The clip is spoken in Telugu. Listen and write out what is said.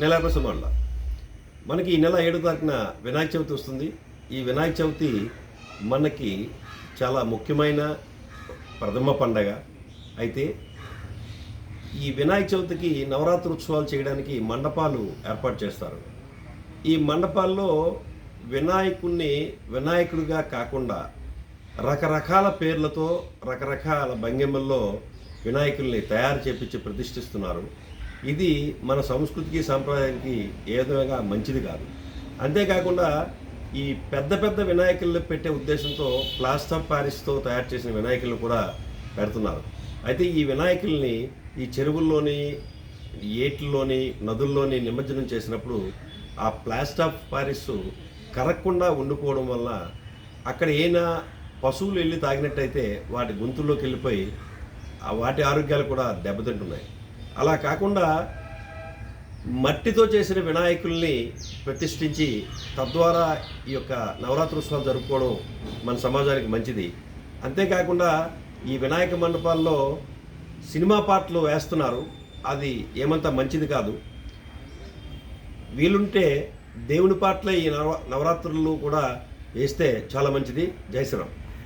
నెలాప సుమాళ్ళ మనకి ఈ నెల ఏడు తారీఖున వినాయక చవితి వస్తుంది. ఈ వినాయక చవితి మనకి చాలా ముఖ్యమైన ప్రథమ పండగ. అయితే ఈ వినాయక చవితికి నవరాత్రి ఉత్సవాలు చేయడానికి మండపాలు ఏర్పాటు చేస్తారు. ఈ మండపాల్లో వినాయకుణ్ణి వినాయకుడిగా కాకుండా రకరకాల పేర్లతో రకరకాల భంగిమల్లో వినాయకుల్ని తయారు చేపించి ప్రతిష్ఠిస్తున్నారు. ఇది మన సంస్కృతికి సాంప్రదాయానికి ఏ విధంగా మంచిది కాదు. అంతేకాకుండా ఈ పెద్ద పెద్ద వినాయకులు పెట్టే ఉద్దేశంతో ప్లాస్టర్ ప్యారిస్తో తయారు చేసిన వినాయకులను కూడా పెడుతున్నారు. అయితే ఈ వినాయకుల్ని ఈ చెరువుల్లోని ఏట్లలోని నదుల్లోని నిమజ్జనం చేసినప్పుడు ఆ ప్లాస్టర్ ఆఫ్ ప్యారిస్ కరగకుండా ఉండిపోవడం వల్ల అక్కడ ఏనా పశువులు వెళ్ళి తాగినట్టయితే వాటి గొంతుల్లోకి వెళ్ళిపోయి వాటి ఆరోగ్యాలు కూడా దెబ్బతింటున్నాయి. అలా కాకుండా మట్టితో చేసిన వినాయకుల్ని ప్రతిష్ఠించి తద్వారా ఈ యొక్క నవరాత్రోత్సవాలు జరుపుకోవడం మన సమాజానికి మంచిది. అంతేకాకుండా ఈ వినాయక మండపాల్లో సినిమా పాటలు వేస్తున్నారు. అది ఏమంత మంచిది కాదు. వీలుంటే దేవుని పాటలే ఈ నవ నవరాత్రులు కూడా వేస్తే చాలా మంచిది. జై శ్రీరామ్.